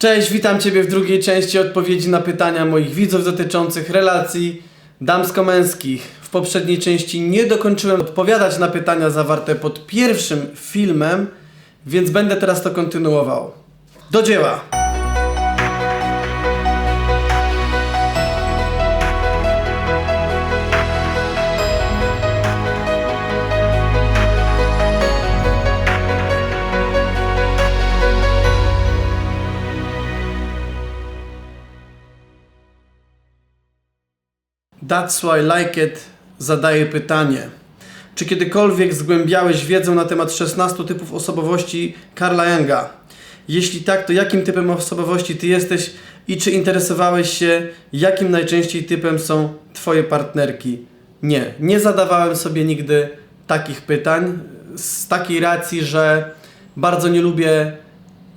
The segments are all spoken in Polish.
Cześć, witam Ciebie w drugiej części odpowiedzi na pytania moich widzów dotyczących relacji damsko-męskich. W poprzedniej części nie dokończyłem odpowiadać na pytania zawarte pod pierwszym filmem, więc będę teraz to kontynuował. Do dzieła! That's why like it zadaje pytanie. Czy kiedykolwiek zgłębiałeś wiedzę na temat 16 typów osobowości Karla Younga? Jeśli tak, to jakim typem osobowości ty jesteś i czy interesowałeś się, jakim najczęściej typem są twoje partnerki? Nie, nie zadawałem sobie nigdy takich pytań z takiej racji, że bardzo nie lubię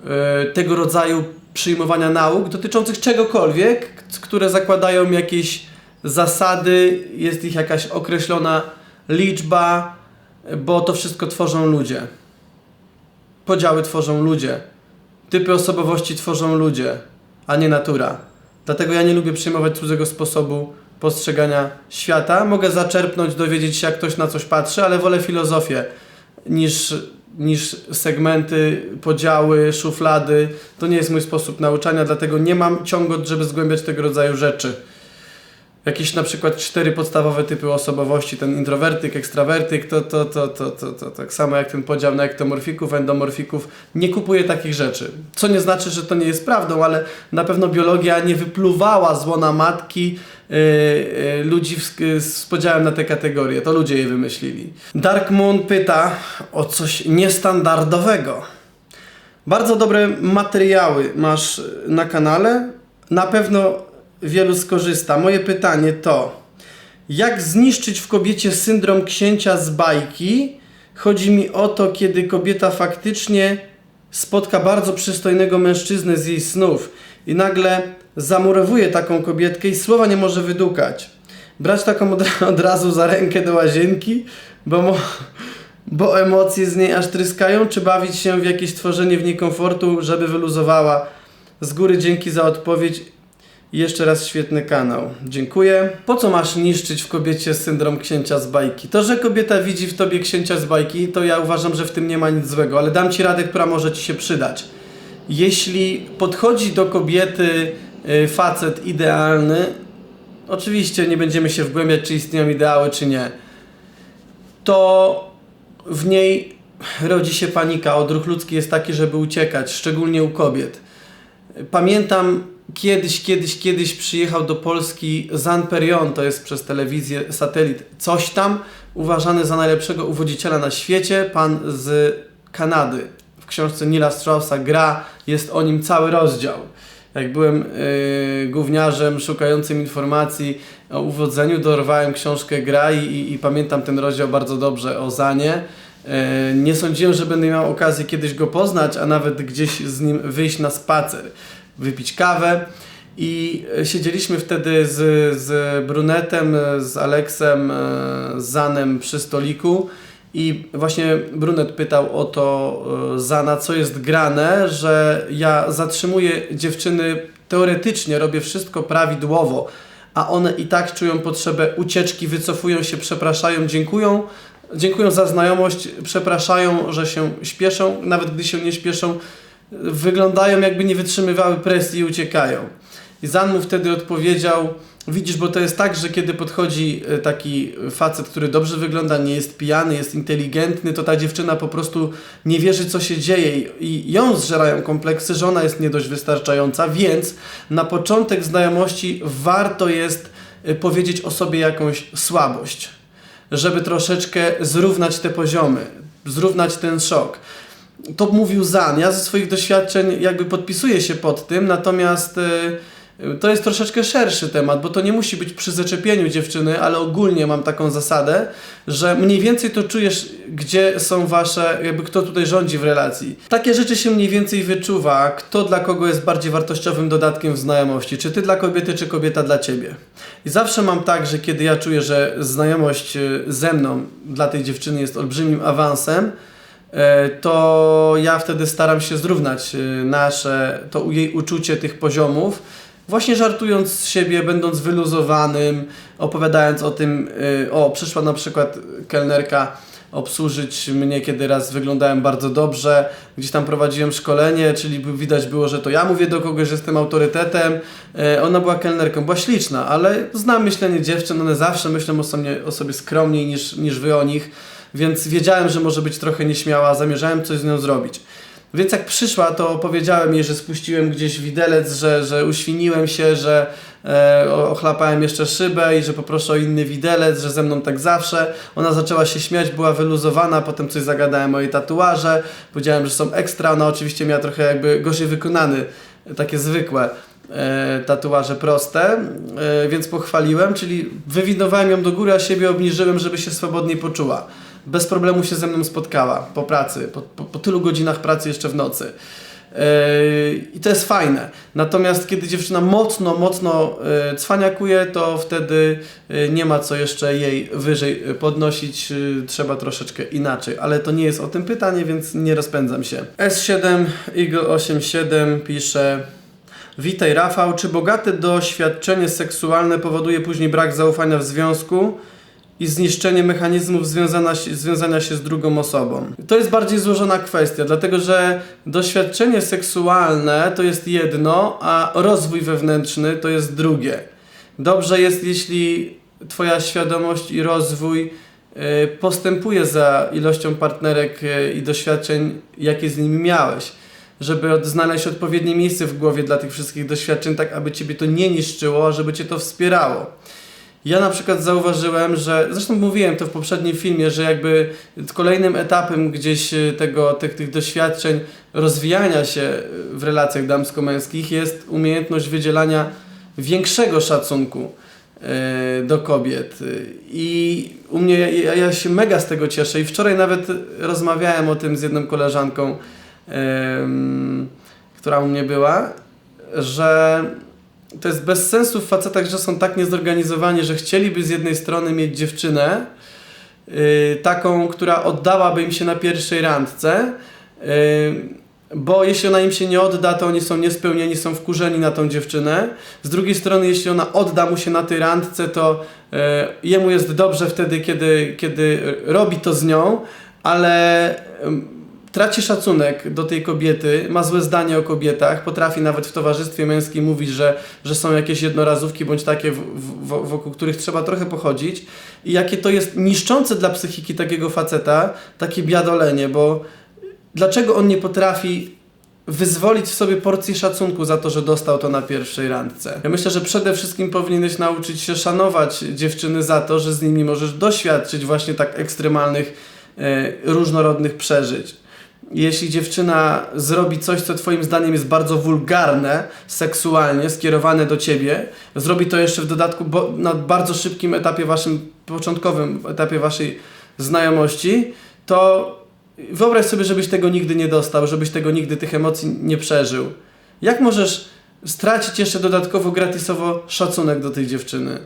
e, tego rodzaju przyjmowania nauk dotyczących czegokolwiek, które zakładają jakieś zasady, jest ich jakaś określona liczba, bo to wszystko tworzą ludzie. Podziały tworzą ludzie. Typy osobowości tworzą ludzie, a nie natura. Dlatego ja nie lubię przyjmować cudzego sposobu postrzegania świata. Mogę zaczerpnąć, dowiedzieć się, jak ktoś na coś patrzy, ale wolę filozofię niż, niż segmenty, podziały, szuflady. To nie jest mój sposób nauczania, dlatego nie mam ciągot, żeby zgłębiać tego rodzaju rzeczy. Jakieś na przykład cztery podstawowe typy osobowości, ten introwertyk, ekstrawertyk, to, to, to, to, to, to tak samo jak ten podział na ektomorfików, endomorfików. Nie kupuję takich rzeczy. Co nie znaczy, że to nie jest prawdą, ale na pewno biologia nie wypluwała z łona matki yy, yy, ludzi w, z podziałem na te kategorie. To ludzie je wymyślili. Dark Moon pyta o coś niestandardowego. Bardzo dobre materiały masz na kanale. Na pewno wielu skorzysta. Moje pytanie to: jak zniszczyć w kobiecie syndrom księcia z bajki? Chodzi mi o to, kiedy kobieta faktycznie spotka bardzo przystojnego mężczyznę z jej snów i nagle zamurowuje taką kobietkę i słowa nie może wydukać. Brać taką od, od razu za rękę do łazienki, bo, mo, bo emocje z niej aż tryskają, czy bawić się w jakieś tworzenie w niej komfortu, żeby wyluzowała. Z góry dzięki za odpowiedź i jeszcze raz świetny kanał. Dziękuję. Po co masz niszczyć w kobiecie syndrom księcia z bajki? To, że kobieta widzi w tobie księcia z bajki, to ja uważam, że w tym nie ma nic złego, ale dam ci radę, która może ci się przydać. Jeśli podchodzi do kobiety y, facet idealny, oczywiście nie będziemy się wgłębiać, czy istnieją ideały, czy nie, to w niej rodzi się panika. Odruch ludzki jest taki, żeby uciekać, szczególnie u kobiet. Pamiętam kiedyś, kiedyś, kiedyś przyjechał do Polski Zan Perion, to jest przez telewizję satelit, coś tam, uważany za najlepszego uwodziciela na świecie, pan z Kanady. W książce Nila Straussa Gra jest o nim cały rozdział. Jak byłem yy, gówniarzem szukającym informacji o uwodzeniu, dorwałem książkę Gra i, i, i pamiętam ten rozdział bardzo dobrze o Zanie. E, Nie sądziłem, że będę miał okazję kiedyś go poznać, a nawet gdzieś z nim wyjść na spacer, wypić kawę. I e, siedzieliśmy wtedy z, z Brunetem, e, z Aleksem, e, z Zanem przy stoliku. I właśnie Brunet pytał o to Zana, co jest grane, że ja zatrzymuję dziewczyny teoretycznie, robię wszystko prawidłowo, a one i tak czują potrzebę ucieczki, wycofują się, przepraszają, dziękują, dziękują za znajomość, przepraszają, że się śpieszą, nawet gdy się nie śpieszą, wyglądają jakby nie wytrzymywały presji i uciekają. I Zan mu wtedy odpowiedział, widzisz, bo to jest tak, że kiedy podchodzi e, taki facet, który dobrze wygląda, nie jest pijany, jest inteligentny, to ta dziewczyna po prostu nie wierzy, co się dzieje i- ją zżerają kompleksy, że ona jest nie dość wystarczająca, więc na początek znajomości warto jest e, powiedzieć o sobie jakąś słabość, żeby troszeczkę zrównać te poziomy, zrównać ten szok to mówił Zan. Ja ze swoich doświadczeń jakby podpisuję się pod tym, natomiast y, to jest troszeczkę szerszy temat, bo to nie musi być przy zaczepieniu dziewczyny, ale ogólnie mam taką zasadę, że mniej więcej to czujesz, gdzie są wasze, jakby kto tutaj rządzi w relacji. Takie rzeczy się mniej więcej wyczuwa, kto dla kogo jest bardziej wartościowym dodatkiem w znajomości, czy ty dla kobiety, czy kobieta dla ciebie. I zawsze mam tak, że kiedy ja czuję, że znajomość y, ze mną dla tej dziewczyny jest olbrzymim awansem, e, to ja wtedy staram się zrównać e, nasze, to jej uczucie tych poziomów, właśnie żartując z siebie, będąc wyluzowanym, opowiadając o tym, e, o przyszła na przykład kelnerka obsłużyć mnie, kiedy raz wyglądałem bardzo dobrze, gdzieś tam prowadziłem szkolenie, czyli widać było, że to ja mówię do kogoś, że jestem autorytetem. E, Ona była kelnerką, była śliczna, ale znam myślenie dziewczyn, one zawsze myślą o sobie, o sobie skromniej niż, niż wy o nich, więc wiedziałem, że może być trochę nieśmiała, zamierzałem coś z nią zrobić. Więc jak przyszła, to powiedziałem jej, że spuściłem gdzieś widelec, że, że uświniłem się, że e, ochlapałem jeszcze szybę i że poproszę o inny widelec, że ze mną tak zawsze. Ona zaczęła się śmiać, była wyluzowana, potem coś zagadałem o jej tatuaże, powiedziałem, że są ekstra, ona oczywiście miała trochę jakby gorzej wykonany, takie zwykłe e, tatuaże proste, e, więc pochwaliłem, czyli wywinowałem ją do góry, a siebie obniżyłem, żeby się swobodniej poczuła. Bez problemu się ze mną spotkała po pracy, po, po, po tylu godzinach pracy jeszcze w nocy. Yy, I to jest fajne. Natomiast kiedy dziewczyna mocno, mocno yy, cwaniakuje, to wtedy yy, nie ma co jeszcze jej wyżej yy, podnosić. Trzeba troszeczkę inaczej. Ale to nie jest o tym pytanie, więc nie rozpędzam się. S7 Eagle 87 pisze Witaj Rafał, czy bogate doświadczenie seksualne powoduje później brak zaufania w związku i zniszczenie mechanizmów związana związania się z drugą osobą? To jest bardziej złożona kwestia, dlatego że doświadczenie seksualne to jest jedno, a rozwój wewnętrzny to jest drugie. Dobrze jest, jeśli Twoja świadomość i rozwój y, postępuje za ilością partnerek y, i doświadczeń, jakie z nimi miałeś żeby znaleźć odpowiednie miejsce w głowie dla tych wszystkich doświadczeń, tak aby ciebie to nie niszczyło, a żeby cię to wspierało. Ja na przykład zauważyłem, że, zresztą mówiłem to w poprzednim filmie, że jakby kolejnym etapem gdzieś e, tego, tych, tych doświadczeń rozwijania się e, w relacjach damsko-męskich jest umiejętność wydzielania większego szacunku e, do kobiet. I u mnie, ja, ja się mega z tego cieszę i wczoraj nawet rozmawiałem o tym z jedną koleżanką, która u mnie była, że to jest bez sensu w facetach, że są tak niezorganizowani, że chcieliby z jednej strony mieć dziewczynę, yy, taką, która oddałaby im się na pierwszej randce, yy, bo jeśli ona im się nie odda, to oni są niespełnieni, są wkurzeni na tą dziewczynę. Z drugiej strony, jeśli ona odda mu się na tej randce, to yy, jemu jest dobrze wtedy, kiedy, kiedy robi to z nią, ale traci szacunek do tej kobiety, ma złe zdanie o kobietach, potrafi nawet w towarzystwie męskim mówić, że, że są jakieś jednorazówki bądź takie, w, w, wokół których trzeba trochę pochodzić. I jakie to jest niszczące dla psychiki takiego faceta, takie biadolenie, bo dlaczego on nie potrafi wyzwolić w sobie porcję szacunku za to, że dostał to na pierwszej randce. Ja myślę, że przede wszystkim powinieneś nauczyć się szanować dziewczyny za to, że z nimi możesz doświadczyć właśnie tak ekstremalnych, e, różnorodnych przeżyć. Jeśli dziewczyna zrobi coś, co twoim zdaniem jest bardzo wulgarne, seksualnie, skierowane do ciebie, zrobi to jeszcze w dodatku bo, na bardzo szybkim etapie waszym, początkowym etapie waszej znajomości, to wyobraź sobie, żebyś tego nigdy nie dostał, żebyś tego nigdy tych emocji nie przeżył. Jak możesz stracić jeszcze dodatkowo gratisowo szacunek do tej dziewczyny?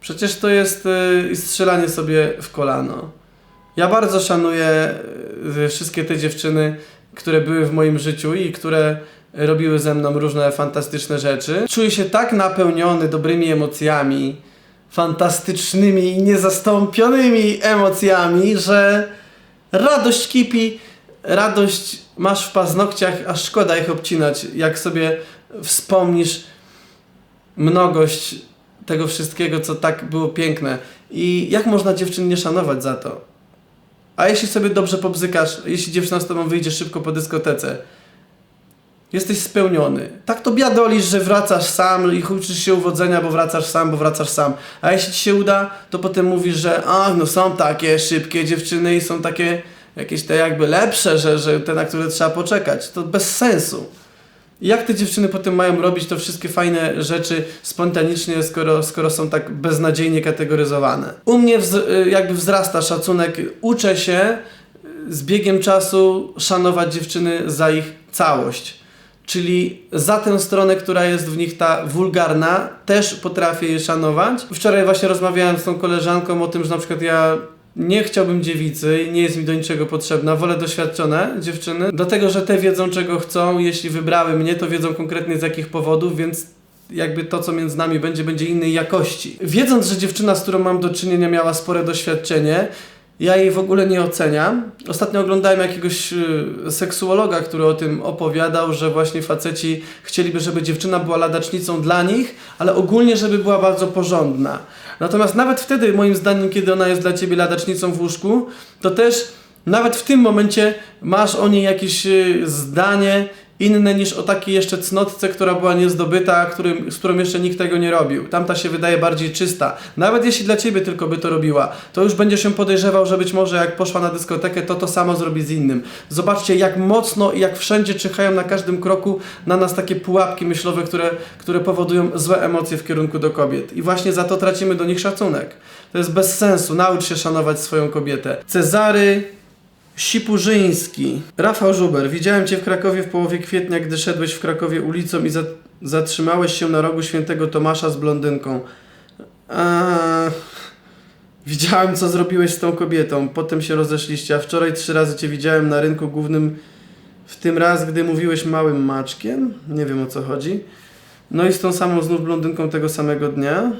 Przecież to jest yy, strzelanie sobie w kolano. Ja bardzo szanuję y, wszystkie te dziewczyny, które były w moim życiu i które robiły ze mną różne fantastyczne rzeczy. Czuję się tak napełniony dobrymi emocjami, fantastycznymi i niezastąpionymi emocjami, że radość kipi, radość masz w paznokciach, aż szkoda ich obcinać, jak sobie wspomnisz mnogość tego wszystkiego, co tak było piękne. I jak można dziewczyn nie szanować za to? A jeśli sobie dobrze pobzykasz, jeśli dziewczyna z tobą wyjdzie szybko po dyskotece, jesteś spełniony. Tak to biadolisz, że wracasz sam i uczysz się uwodzenia, bo wracasz sam, bo wracasz sam. A jeśli ci się uda, to potem mówisz, że a, no są takie szybkie dziewczyny i są takie jakieś te jakby lepsze, że, że te, na które trzeba poczekać. To bez sensu. Jak te dziewczyny potem mają robić to wszystkie fajne rzeczy spontanicznie, skoro, skoro są tak beznadziejnie kategoryzowane? U mnie wz, y, jakby wzrasta szacunek, uczę się z biegiem czasu szanować dziewczyny za ich całość. Czyli za tę stronę, która jest w nich ta wulgarna, też potrafię je szanować. Wczoraj właśnie rozmawiałem z tą koleżanką o tym, że na przykład ja nie chciałbym dziewicy, nie jest mi do niczego potrzebna, wolę doświadczone dziewczyny, dlatego że te wiedzą czego chcą, jeśli wybrały mnie, to wiedzą konkretnie z jakich powodów, więc jakby to, co między nami będzie, będzie innej jakości. Wiedząc, że dziewczyna, z którą mam do czynienia, miała spore doświadczenie, ja jej w ogóle nie oceniam. Ostatnio oglądałem jakiegoś y, seksuologa, który o tym opowiadał, że właśnie faceci chcieliby, żeby dziewczyna była ladacznicą dla nich, ale ogólnie, żeby była bardzo porządna. Natomiast nawet wtedy, moim zdaniem, kiedy ona jest dla ciebie ladacznicą w łóżku, to też nawet w tym momencie masz o niej jakieś y, zdanie inne niż o takiej jeszcze cnotce, która była niezdobyta, którym, z którą jeszcze nikt tego nie robił. Tamta się wydaje bardziej czysta. Nawet jeśli dla ciebie tylko by to robiła, to już będziesz się podejrzewał, że być może jak poszła na dyskotekę, to to samo zrobi z innym. Zobaczcie, jak mocno i jak wszędzie czyhają na każdym kroku na nas takie pułapki myślowe, które, które powodują złe emocje w kierunku do kobiet. I właśnie za to tracimy do nich szacunek. To jest bez sensu. Naucz się szanować swoją kobietę. Cezary Sipurzyński. Rafał Żuber. Widziałem Cię w Krakowie w połowie kwietnia, gdy szedłeś w Krakowie ulicą i za zatrzymałeś się na rogu świętego Tomasza z blondynką. Eee, widziałem, co zrobiłeś z tą kobietą. Potem się rozeszliście, a wczoraj trzy razy Cię widziałem na rynku głównym. W tym raz, gdy mówiłeś małym maczkiem. Nie wiem o co chodzi. No i z tą samą znów blondynką tego samego dnia.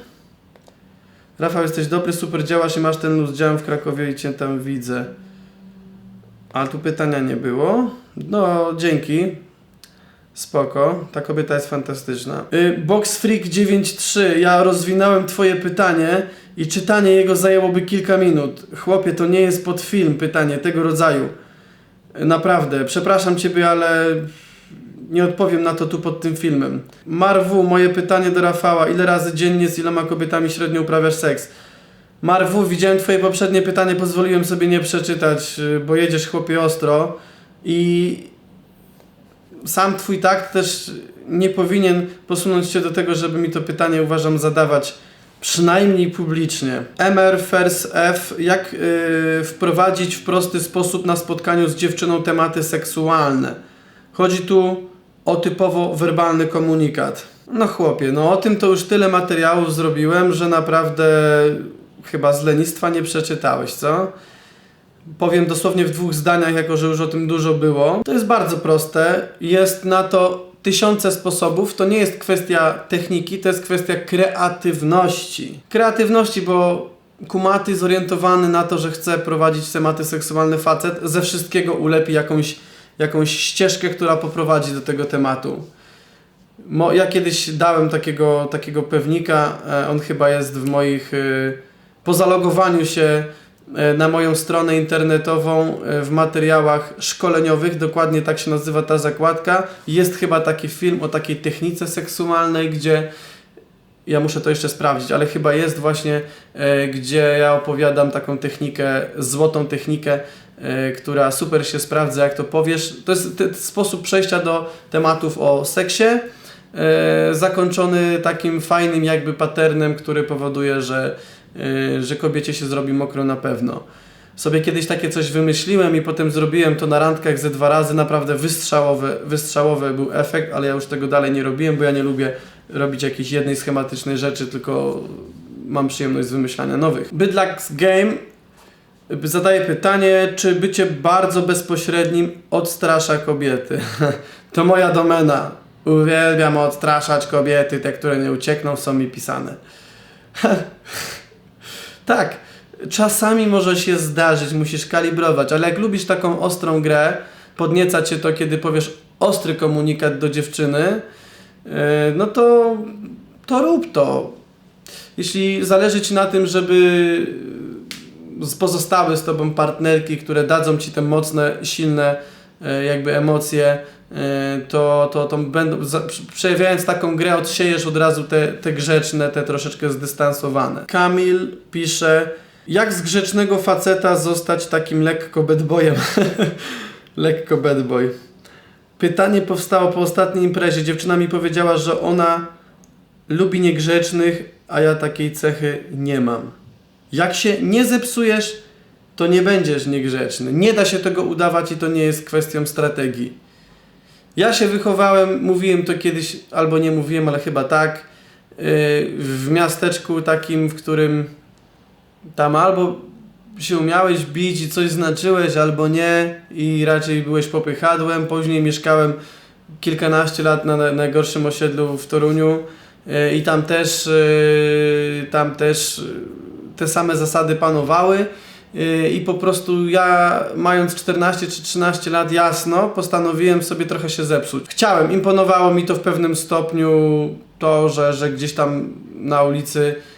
Rafał, jesteś dobry, super działasz i masz ten luz. Działam w Krakowie i Cię tam widzę. A tu pytania nie było. No, dzięki. Spoko. Ta kobieta jest fantastyczna. Y, Box Freak 93. Ja rozwinąłem twoje pytanie i czytanie jego zajęłoby kilka minut. Chłopie, to nie jest pod film pytanie tego rodzaju. Y, Naprawdę. Przepraszam ciebie, ale nie odpowiem na to tu pod tym filmem. Marwu, moje pytanie do Rafała. Ile razy dziennie z iloma kobietami średnio uprawiasz seks? Marwu, widziałem twoje poprzednie pytanie, pozwoliłem sobie nie przeczytać, y, bo jedziesz chłopie ostro i sam twój takt też nie powinien posunąć cię do tego, żeby mi to pytanie uważam zadawać przynajmniej publicznie. MR First F, jak yy, wprowadzić w prosty sposób na spotkaniu z dziewczyną tematy seksualne? Chodzi tu o typowo werbalny komunikat. No chłopie, no o tym to już tyle materiałów zrobiłem, że naprawdę chyba z lenistwa nie przeczytałeś, co? Powiem dosłownie w dwóch zdaniach, jako że już o tym dużo było. To jest bardzo proste. Jest na to tysiące sposobów. To nie jest kwestia techniki, to jest kwestia kreatywności. Kreatywności, bo kumaty zorientowany na to, że chce prowadzić tematy seksualne facet, ze wszystkiego ulepi jakąś, jakąś ścieżkę, która poprowadzi do tego tematu. Mo, ja kiedyś dałem takiego, takiego pewnika, e, on chyba jest w moich... Po zalogowaniu się e, na moją stronę internetową e, w materiałach szkoleniowych, dokładnie tak się nazywa ta zakładka, jest chyba taki film o takiej technice seksualnej, gdzie ja muszę to jeszcze sprawdzić, ale chyba jest właśnie, e, gdzie ja opowiadam taką technikę, złotą technikę, która super się sprawdza, jak to powiesz. To jest sposób przejścia do tematów o seksie, zakończony takim fajnym jakby patternem, który powoduje, że że kobiecie się zrobi mokro na pewno. Sobie kiedyś takie coś wymyśliłem i potem zrobiłem to na randkach ze dwa razy, naprawdę wystrzałowy, wystrzałowy był efekt, ale ja już tego dalej nie robiłem, bo ja nie lubię robić jakiejś jednej schematycznej rzeczy, tylko mam przyjemność z wymyślania nowych. Bydlak's Game zadaje pytanie, czy bycie bardzo bezpośrednim odstrasza kobiety? to moja domena. Uwielbiam odstraszać kobiety, te, które nie uciekną, są mi pisane. Tak, czasami może się zdarzyć, musisz kalibrować, ale jak lubisz taką ostrą grę, podnieca cię to, kiedy powiesz ostry komunikat do dziewczyny, yy, no to, to rób to. Jeśli zależy ci na tym, żeby z pozostałe z tobą partnerki, które dadzą ci te mocne, silne yy, jakby emocje, to, to, to będą, za, przejawiając taką grę, odsiejesz od razu te, te grzeczne, te troszeczkę zdystansowane. Kamil pisze, jak z grzecznego faceta zostać takim lekko bedboyem? lekko bedboy. Pytanie powstało po ostatniej imprezie. Dziewczyna mi powiedziała, że ona lubi niegrzecznych, a ja takiej cechy nie mam. Jak się nie zepsujesz, to nie będziesz niegrzeczny. Nie da się tego udawać i to nie jest kwestią strategii. Ja się wychowałem, mówiłem to kiedyś, albo nie mówiłem, ale chyba tak, yy, w miasteczku takim, w którym tam albo się umiałeś bić i coś znaczyłeś albo nie i raczej byłeś popychadłem. Później mieszkałem kilkanaście lat na na najgorszym osiedlu w Toruniu e, i tam też, e, tam też te same zasady panowały. E, I po prostu ja, mając 14 czy 13 lat, jasno, postanowiłem sobie trochę się zepsuć. Chciałem, imponowało mi to w pewnym stopniu to, że, że gdzieś tam na ulicy y,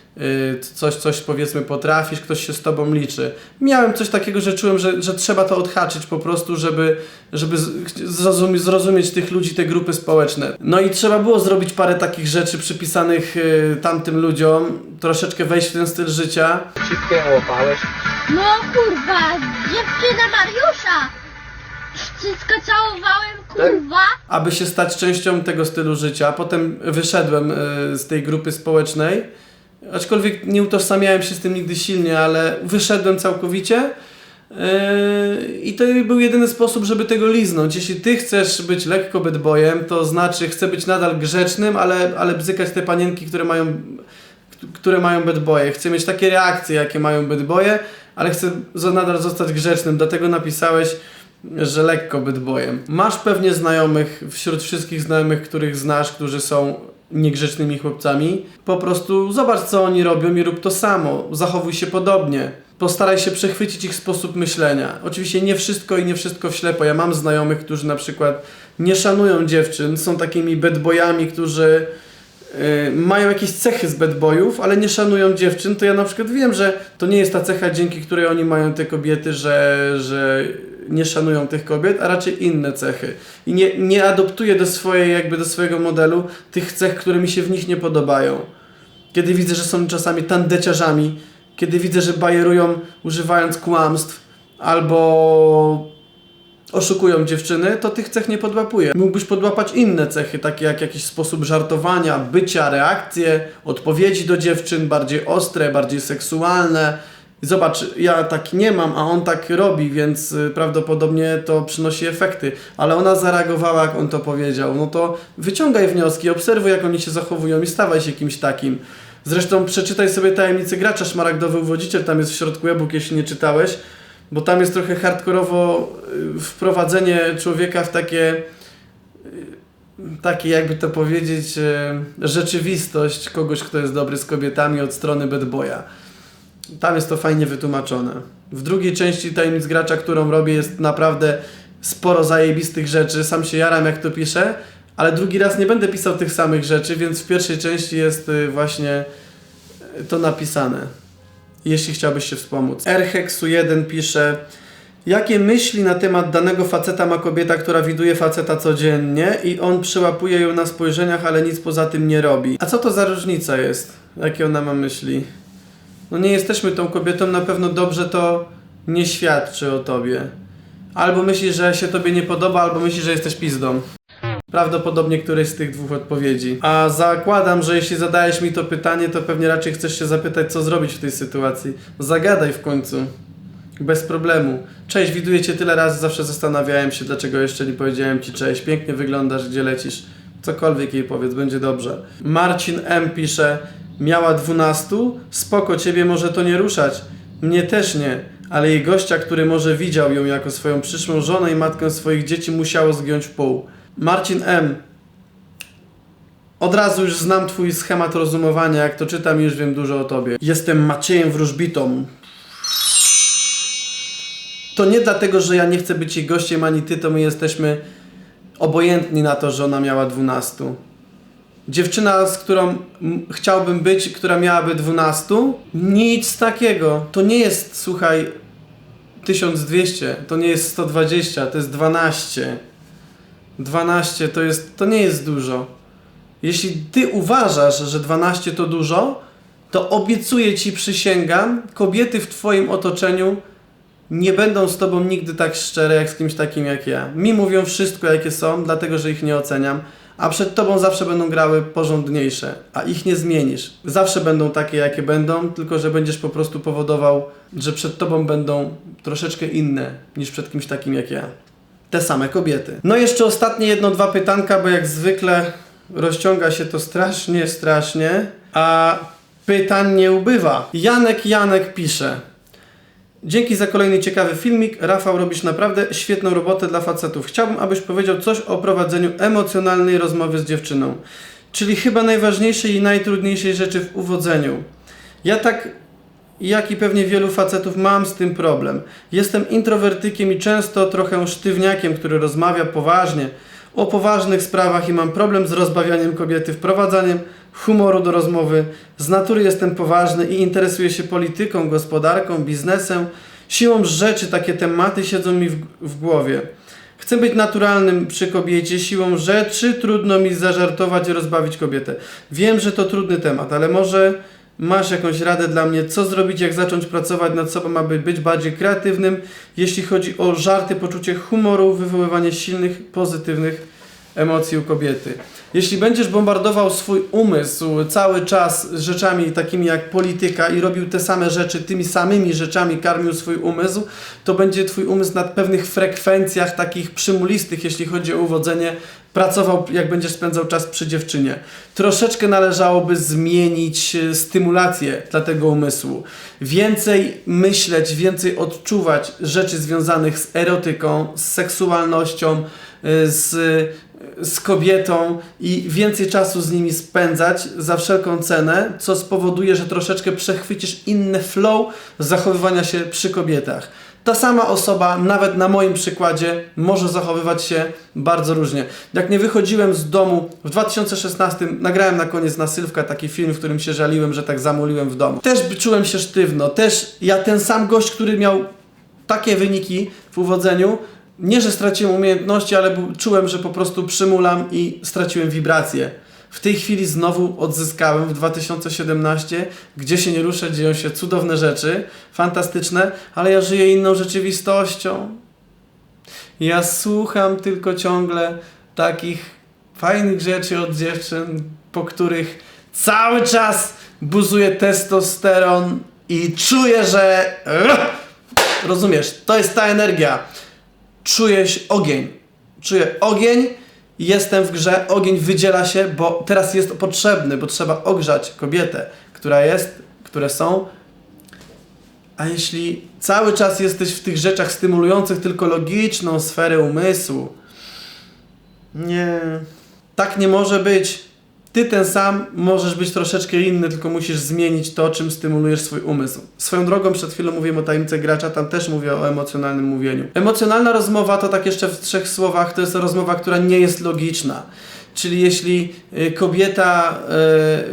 coś, coś powiedzmy potrafisz, ktoś się z tobą liczy. Miałem coś takiego, że czułem, że, że trzeba to odhaczyć po prostu, żeby, żeby zrozumieć, zrozumieć tych ludzi, te grupy społeczne. No i trzeba było zrobić parę takich rzeczy przypisanych y, tamtym ludziom, troszeczkę wejść w ten styl życia. Wszystkie łapałeś. No kurwa, dziewczyna Mariusza! Wszystko całowałem, kurwa! aby się stać częścią tego stylu życia. Potem wyszedłem y, z tej grupy społecznej, aczkolwiek nie utożsamiałem się z tym nigdy silnie, ale wyszedłem całkowicie. y, I to był jedyny sposób, żeby tego liznąć. Jeśli ty chcesz być lekko bad boyem, to znaczy chcę być nadal grzecznym, ale, ale bzykać te panienki, które mają, które mają bad boye. Chcę mieć takie reakcje, jakie mają bad boye, ale chcę nadal zostać grzecznym. Dlatego napisałeś, że lekko bad boyem. Masz pewnie znajomych, wśród wszystkich znajomych, których znasz, którzy są niegrzecznymi chłopcami. Po prostu zobacz, co oni robią i rób to samo. Zachowuj się podobnie. Postaraj się przechwycić ich sposób myślenia. Oczywiście nie wszystko i nie wszystko w ślepo. Ja mam znajomych, którzy na przykład nie szanują dziewczyn, są takimi bad boyami, którzy y, mają jakieś cechy z bad boyów, ale nie szanują dziewczyn, to ja na przykład wiem, że to nie jest ta cecha, dzięki której oni mają te kobiety, że, że nie szanują tych kobiet, a raczej inne cechy. I nie, nie adoptuję do swojej, jakby do swojego modelu tych cech, które mi się w nich nie podobają. Kiedy widzę, że są czasami tandeciarzami, kiedy widzę, że bajerują używając kłamstw albo oszukują dziewczyny, to tych cech nie podłapuję. Mógłbyś podłapać inne cechy, takie jak jakiś sposób żartowania, bycia, reakcje, odpowiedzi do dziewczyn, bardziej ostre, bardziej seksualne. Zobacz, ja tak nie mam, a on tak robi, więc y, prawdopodobnie to przynosi efekty. Ale ona zareagowała, jak on to powiedział. No to wyciągaj wnioski, obserwuj, jak oni się zachowują i stawaj się kimś takim. Zresztą przeczytaj sobie tajemnicę gracza, szmaragdowy uwodziciel, tam jest w środku e-book, jeśli nie czytałeś, bo tam jest trochę hardkorowo y, wprowadzenie człowieka w takie, y, takie jakby to powiedzieć, rzeczywistość kogoś, kto jest dobry z kobietami od strony bad boya. Tam jest to fajnie wytłumaczone. W drugiej części tajemnic gracza, którą robię, jest naprawdę sporo zajebistych rzeczy. Sam się jaram, jak to piszę, ale drugi raz nie będę pisał tych samych rzeczy, więc w pierwszej części jest y, właśnie y, to napisane. Jeśli chciałbyś się wspomóc. Erheksu1 pisze Jakie myśli na temat danego faceta ma kobieta, która widuje faceta codziennie i on przyłapuje ją na spojrzeniach, ale nic poza tym nie robi? A co to za różnica jest? Jakie ona ma myśli? No nie jesteśmy tą kobietą, na pewno dobrze to nie świadczy o tobie. Albo myślisz, że się tobie nie podoba, albo myślisz, że jesteś pizdą. Prawdopodobnie któreś z tych dwóch odpowiedzi. A zakładam, że jeśli zadajesz mi to pytanie, to pewnie raczej chcesz się zapytać, co zrobić w tej sytuacji. Zagadaj w końcu. Bez problemu. Cześć, widuję cię tyle razy, zawsze zastanawiałem się, dlaczego jeszcze nie powiedziałem ci cześć. Pięknie wyglądasz, gdzie lecisz. Cokolwiek jej powiedz, będzie dobrze. Marcin M. pisze, miała 12? Spoko, ciebie może to nie ruszać. Mnie też nie, ale jej gościa, który może widział ją jako swoją przyszłą żonę i matkę swoich dzieci, musiało zgiąć w pół. Marcin M. Od razu już znam twój schemat rozumowania, jak to czytam już wiem dużo o tobie. Jestem Maciejem Wróżbitą. To nie dlatego, że ja nie chcę być jej gościem, ani ty, to my jesteśmy obojętni na to, że ona miała 12. Dziewczyna, z którą chciałbym być, która miałaby 12, nic takiego. To nie jest, słuchaj, 1200, to nie jest 120, to jest 12. 12 to jest, to nie jest dużo. Jeśli ty uważasz, że 12 to dużo, to obiecuję ci, przysięgam, kobiety w twoim otoczeniu nie będą z tobą nigdy tak szczere, jak z kimś takim jak ja. Mi mówią wszystko, jakie są, dlatego, że ich nie oceniam, a przed tobą zawsze będą grały porządniejsze, a ich nie zmienisz. Zawsze będą takie, jakie będą, tylko że będziesz po prostu powodował, że przed tobą będą troszeczkę inne niż przed kimś takim jak ja. Te same kobiety. No jeszcze ostatnie jedno, dwa pytanka, bo jak zwykle rozciąga się to strasznie, strasznie, a pytań nie ubywa. Janek Janek pisze. Dzięki za kolejny ciekawy filmik. Rafał, robisz naprawdę świetną robotę dla facetów. Chciałbym, abyś powiedział coś o prowadzeniu emocjonalnej rozmowy z dziewczyną. Czyli chyba najważniejszej i najtrudniejszej rzeczy w uwodzeniu. Ja tak, jak i pewnie wielu facetów, mam z tym problem. Jestem introwertykiem i często trochę sztywniakiem, który rozmawia poważnie o poważnych sprawach i mam problem z rozbawianiem kobiety, wprowadzaniem humoru do rozmowy. Z natury jestem poważny i interesuję się polityką, gospodarką, biznesem. Siłą rzeczy takie tematy siedzą mi w, w głowie. Chcę być naturalnym przy kobiecie, siłą rzeczy trudno mi zażartować i rozbawić kobietę. Wiem, że to trudny temat, ale może masz jakąś radę dla mnie, co zrobić, jak zacząć pracować nad sobą, aby być bardziej kreatywnym, jeśli chodzi o żarty, poczucie humoru, wywoływanie silnych, pozytywnych emocji u kobiety. Jeśli będziesz bombardował swój umysł cały czas rzeczami takimi jak polityka i robił te same rzeczy, tymi samymi rzeczami karmił swój umysł, to będzie twój umysł na pewnych frekwencjach takich przymulistych, jeśli chodzi o uwodzenie, pracował, jak będziesz spędzał czas przy dziewczynie. Troszeczkę należałoby zmienić e, stymulację dla tego umysłu. Więcej myśleć, więcej odczuwać rzeczy związanych z erotyką, z seksualnością, e, z, z kobietą i więcej czasu z nimi spędzać za wszelką cenę, co spowoduje, że troszeczkę przechwycisz inny flow zachowywania się przy kobietach. Ta sama osoba, nawet na moim przykładzie, może zachowywać się bardzo różnie. Jak nie wychodziłem z domu w 2016, nagrałem na koniec na Sylwka taki film, w którym się żaliłem, że tak zamuliłem w domu. Też czułem się sztywno, też ja ten sam gość, który miał takie wyniki w uwodzeniu, nie, że straciłem umiejętności, ale czułem, że po prostu przymulam i straciłem wibrację. W tej chwili znowu odzyskałem w 2017, gdzie się nie ruszę, dzieją się cudowne rzeczy, fantastyczne, ale ja żyję inną rzeczywistością. Ja słucham tylko ciągle takich fajnych rzeczy od dziewczyn, po których cały czas buzuje testosteron i czuję, że. Rozumiesz, to jest ta energia. Czuję ogień. Czuję ogień, jestem w grze, ogień wydziela się, bo teraz jest potrzebny, bo trzeba ogrzać kobietę, która jest, które są. A jeśli cały czas jesteś w tych rzeczach stymulujących tylko logiczną sferę umysłu, nie, tak nie może być. Ty ten sam możesz być troszeczkę inny, tylko musisz zmienić to, czym stymulujesz swój umysł. Swoją drogą przed chwilą mówiłem o tajemnicy gracza, tam też mówię o emocjonalnym mówieniu. Emocjonalna rozmowa to tak jeszcze w trzech słowach, to jest rozmowa, która nie jest logiczna. Czyli jeśli y, kobieta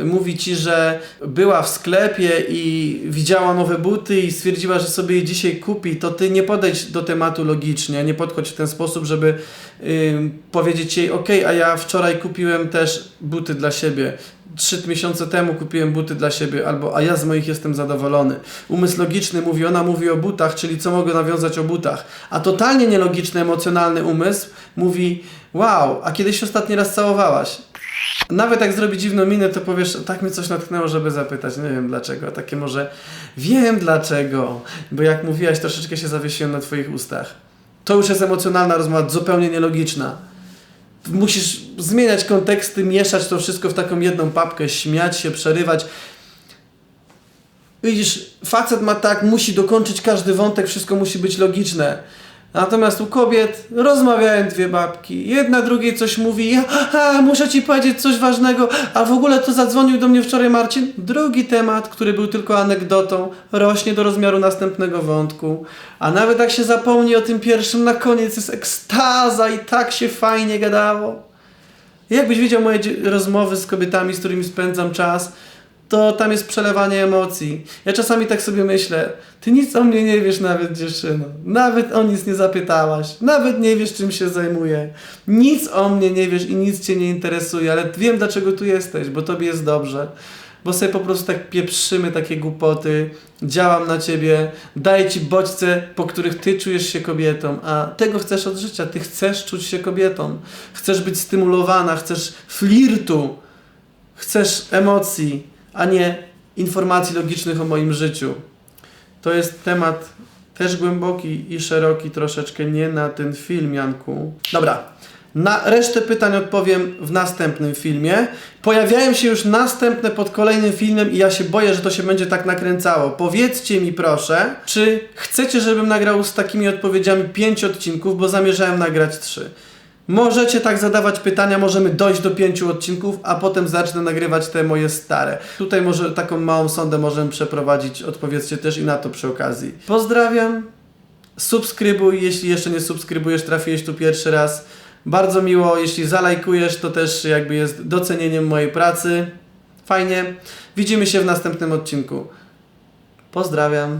y, mówi ci, że była w sklepie i widziała nowe buty i stwierdziła, że sobie je dzisiaj kupi, to ty nie podejdź do tematu logicznie, nie podchodź w ten sposób, żeby powiedzieć jej, ok, a ja wczoraj kupiłem też buty dla siebie. Trzy miesiące temu kupiłem buty dla siebie, albo a ja z moich jestem zadowolony. Umysł logiczny mówi, ona mówi o butach, czyli co mogę nawiązać o butach. A totalnie nielogiczny, emocjonalny umysł mówi, wow, a kiedyś ostatni raz całowałaś? Nawet jak zrobi dziwną minę, to powiesz, tak mnie coś natknęło, żeby zapytać. Nie wiem dlaczego. Takie może, wiem dlaczego. Bo jak mówiłaś, troszeczkę się zawiesiłem na twoich ustach. To już jest emocjonalna rozmowa, zupełnie nielogiczna. Musisz zmieniać konteksty, mieszać to wszystko w taką jedną papkę, śmiać się, przerywać. Widzisz, facet ma tak, musi dokończyć każdy wątek, wszystko musi być logiczne. Natomiast u kobiet rozmawiają dwie babki. Jedna drugiej coś mówi, ja, a, muszę ci powiedzieć coś ważnego, a w ogóle to zadzwonił do mnie wczoraj Marcin. Drugi temat, który był tylko anegdotą, rośnie do rozmiaru następnego wątku. A nawet jak się zapomni o tym pierwszym, na koniec jest ekstaza i tak się fajnie gadało. Jakbyś widział moje rozmowy z kobietami, z którymi spędzam czas, to tam jest przelewanie emocji. Ja czasami tak sobie myślę, ty nic o mnie nie wiesz nawet dziewczyno. Nawet o nic nie zapytałaś. Nawet nie wiesz czym się zajmuję. Nic o mnie nie wiesz i nic cię nie interesuje, ale wiem dlaczego tu jesteś, bo tobie jest dobrze. Bo sobie po prostu tak pieprzymy takie głupoty, działam na ciebie, daję ci bodźce, po których ty czujesz się kobietą, a tego chcesz od życia, ty chcesz czuć się kobietą, chcesz być stymulowana, chcesz flirtu, chcesz emocji, a nie informacji logicznych o moim życiu. To jest temat też głęboki i szeroki, troszeczkę nie na ten film, Janku. Dobra, Na resztę pytań odpowiem w następnym filmie. Pojawiają się już następne pod kolejnym filmem i ja się boję, że to się będzie tak nakręcało. Powiedzcie mi proszę, czy chcecie, żebym nagrał z takimi odpowiedziami 5 odcinków, bo zamierzałem nagrać 3. Możecie tak zadawać pytania, możemy dojść do pięciu odcinków, a potem zacznę nagrywać te moje stare. Tutaj może taką małą sondę możemy przeprowadzić, odpowiedzcie też i na to przy okazji. Pozdrawiam, subskrybuj, jeśli jeszcze nie subskrybujesz, trafiłeś tu pierwszy raz. Bardzo miło, jeśli zalajkujesz, to też jakby jest docenieniem mojej pracy. Fajnie. Widzimy się w następnym odcinku. Pozdrawiam.